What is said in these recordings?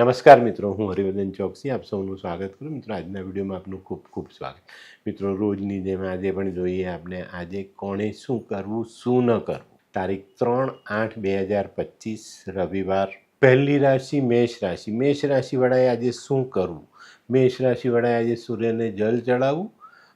નમસ્કાર મિત્રો, હું હરિવર્ધન ચોકસી, આપ સૌનું સ્વાગત કરું. મિત્રો, આજના વિડીયોમાં આપનું ખૂબ ખૂબ સ્વાગત. મિત્રો, રોજની જેમ આજે પણ જોઈએ આપણે, આજે કોણે શું કરવું, શું ન કરવું? તારીખ ત્રણ આઠ બે હજાર પચીસ, રવિવાર. પહેલી રાશિ મેષ રાશિ. મેષ રાશિવાળાએ આજે શું કરવું? મેષ રાશિવાળાએ આજે સૂર્યને જલ ચડાવવું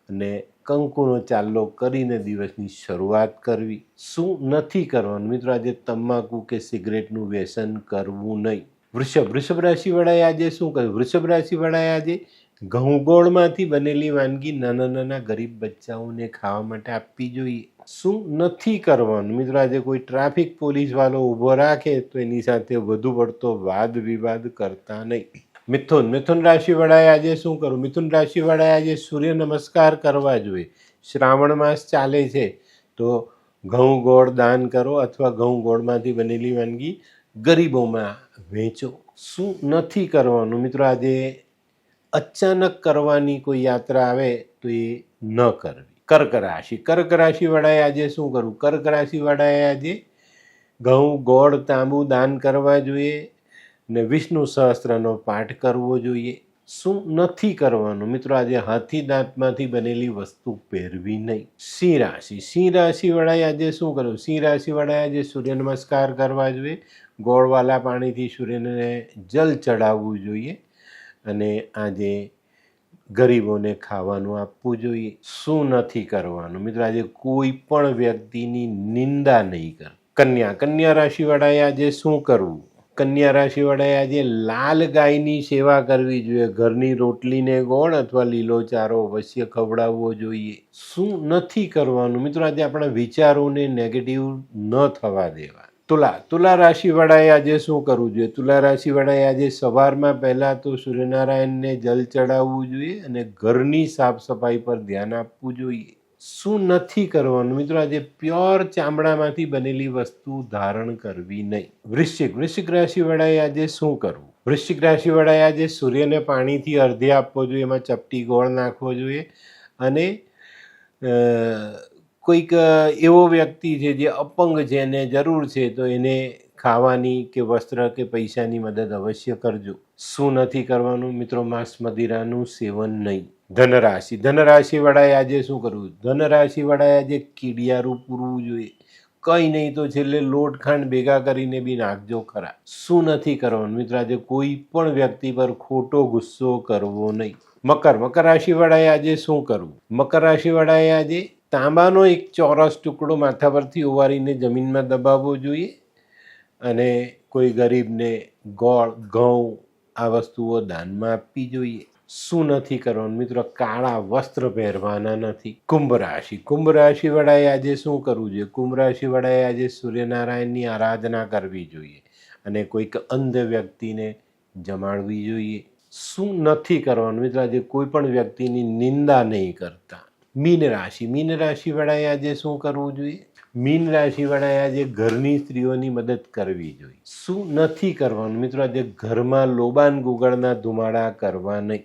અને કંકુનો ચાલ્લો કરીને દિવસની શરૂઆત કરવી. શું નથી કરવાનું? મિત્રો, આજે તમાકુ કે સિગરેટનું વ્યસન કરવું નહીં. વૃષભ વૃષભ રાશિવાળાએ આજે શું કહ્યું? વૃષભ રાશિવાળાએ આજે ઘઉં ગોળમાંથી બનેલી વાનગી નાના નાના ગરીબ બચ્ચાઓને ખાવા માટે આપવી જોઈએ. શું નથી કરવાનું? મિત્રો, આજે કોઈ ટ્રાફિક પોલીસવાળો ઊભો રાખે તો એની સાથે વધુ પડતો વાદ વિવાદ કરતા નહીં. મિથુન મિથુન રાશિવાળાએ આજે શું કરવું મિથુન રાશિવાળાએ આજે સૂર્ય નમસ્કાર કરવા જોઈએ. શ્રાવણ માસ ચાલે છે, તો ઘઉં ગોળ દાન કરો અથવા ઘઉં ગોળમાંથી બનેલી વાનગી ગરીબોમાં વેચો. શું નથી કરવાનું? મિત્રો, આજે અચાનક કરવાની કોઈ યાત્રા આવે તો એ ન કરવી. કર્ક રાશિ. કર્ક રાશિવાળાએ આજે શું કરવું? કર્ક રાશિવાળાએ આજે ઘઉં, ગોળ, તાંબુ દાન કરવા જોઈએ ને વિષ્ણુ સહસ્ત્રનો પાઠ કરવો જોઈએ. શું નથી કરવાનું? મિત્રો, આજે હાથી દાંતમાંથી બનેલી વસ્તુ પહેરવી નહીં. સિંહ રાશિ. સિંહ રાશિવાળાએ આજે શું કરવું સિંહ રાશિવાળાએ આજે સૂર્ય નમસ્કાર કરવા જોઈએ. ગોળવાલા પાણીથી સૂર્યને જલ ચડાવવું જોઈએ અને આજે ગરીબોને ખાવાનું આપવું જોઈએ. શું નથી કરવાનું? મિત્રો, આજે કોઈ પણ વ્યક્તિની નિંદા નહીં કર. કન્યા. કન્યા રાશિવાળાએ આજે શું કરવું? કન્યા રાશિવાળાએ આજે લાલ ગાયની સેવા કરવી જોઈએ. ઘરની રોટલીને ગોળ અથવા લીલો ચારો અવશ્ય ખવડાવવો જોઈએ. શું નથી કરવાનું? મિત્રો, આજે આપણા વિચારોને નેગેટિવ ન થવા દેવા. તુલા તુલા રાશિવાળાએ આજે શું કરવું જોઈએ? તુલા રાશિવાળાએ આજે સવારમાં પહેલાં તો સૂર્યનારાયણને જલ ચડાવવું જોઈએ અને ઘરની સાફ સફાઈ પર ધ્યાન આપવું જોઈએ. શું નથી કરવાનું? મિત્રો, આજે પ્યોર ચામડામાંથી બનેલી વસ્તુ ધારણ કરવી નહીં. વૃશ્ચિક વૃશ્ચિક રાશિવાળાએ આજે શું કરવું? વૃશ્ચિક રાશિવાળાએ આજે સૂર્યને પાણીથી અર્ધે આપવો જોઈએ, એમાં ચપટી ગોળ નાખવો જોઈએ અને કોઈક એવો વ્યક્તિ છે જે અપંગ છે, એને જરૂર છે, તો એને ખાવાની કે વસ્ત્ર કે પૈસાની મદદ અવશ્ય કરજો. શું નથી કરવાનું? મિત્રો, માંસ મદિરાનું સેવન નહીં. ધનરાશિ. ધનરાશિવાળાએ આજે શું કરવું? ધનરાશિવાળાએ આજે કીડિયારું પૂરવું જોઈએ. કંઈ નહીં તો છેલ્લે લોટ ખાંડ ભેગા કરીને બી નાખજો ખરા. શું નથી કરવાનું મિત્ર? આજે કોઈ પણ વ્યક્તિ પર ખોટો ગુસ્સો કરવો નહીં. મકર. મકર રાશિવાળાએ આજે શું કરવું? મકર રાશિવાળાએ આજે તાંબાનો એક ચોરસ ટુકડો માથા પરથી ઓવારીને જમીનમાં દબાવવો જોઈએ અને કોઈ ગરીબને ગોળ, ઘઉં આ વસ્તુઓ દાનમાં આપવી જોઈએ. શું નથી કરવાનું? મિત્રો, કાળા વસ્ત્ર પહેરવાના નથી. કુંભ રાશિ. કુંભ રાશિવાળાએ આજે શું કરવું જોઈએ? કુંભ રાશિવાળાએ આજે સૂર્યનારાયણની આરાધના કરવી જોઈએ અને કોઈક અંધ વ્યક્તિને જમાડવી જોઈએ. શું નથી કરવાનું? મિત્રો, આજે કોઈ પણ વ્યક્તિની નિંદા નહીં કરતા. મીન રાશિ. મીન રાશિવાળાએ આજે શું કરવું જોઈએ? મીન રાશિવાળાએ આજે ઘરની સ્ત્રીઓની મદદ કરવી જોઈએ. શું નથી કરવાનું? મિત્રો, આજે ઘરમાં લોબાન ગુગળના ધુમાડા કરવા નહીં.